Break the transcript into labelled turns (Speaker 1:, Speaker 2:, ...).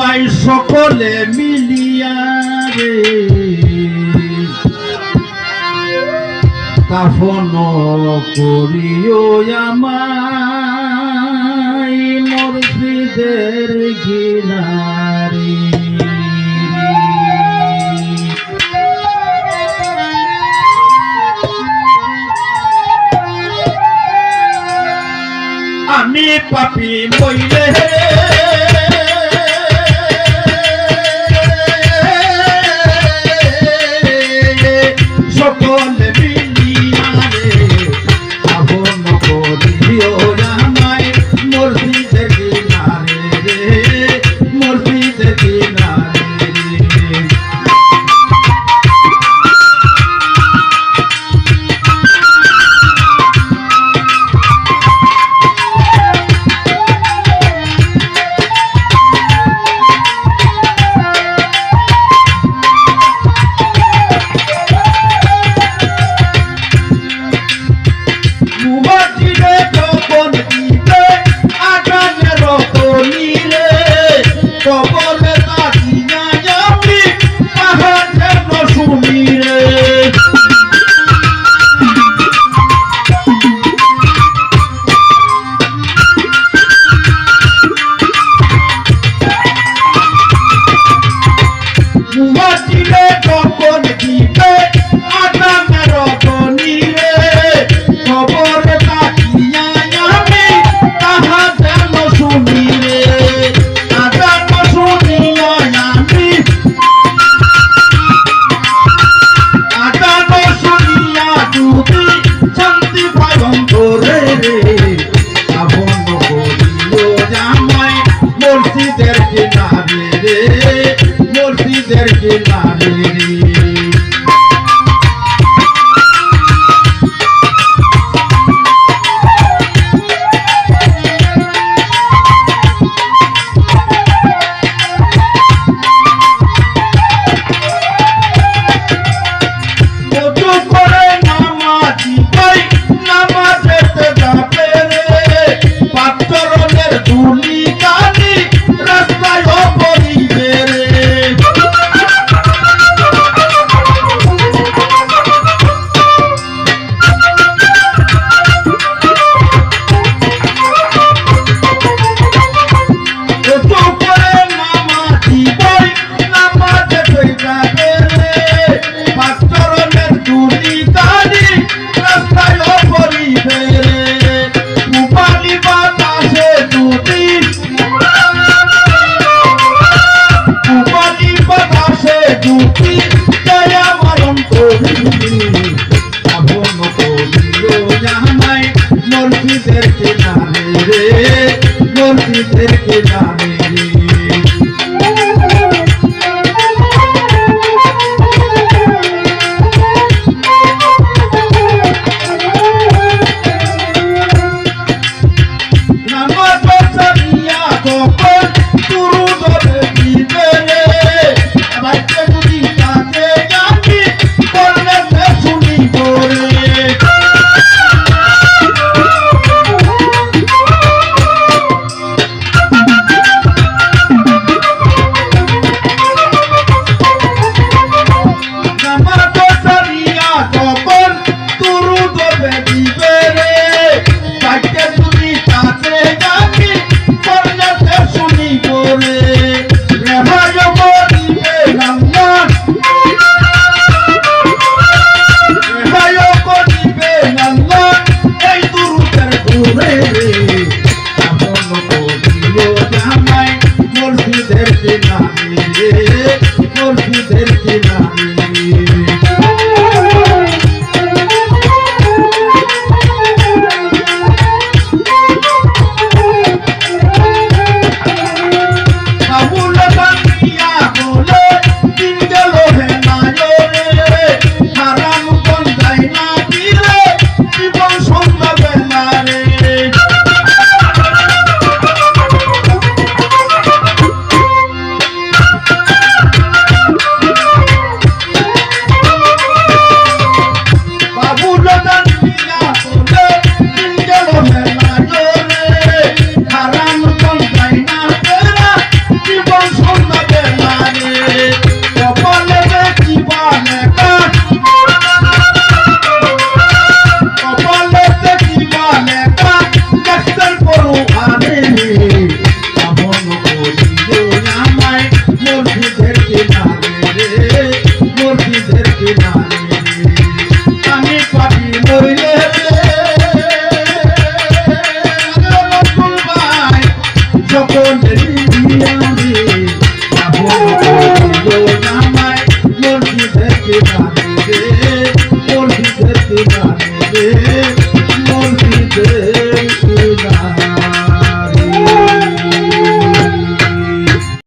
Speaker 1: সবাই সকলে মিলিয়ারে কাফন করিও আমায় মসজিদের গিনারি আমি পাপি মইলে হে। Oh, দিবে গোপন দিবে ಕಾವೇರಿ you. বন্ধুদের কি নাম নিজে বন্ধুদের que.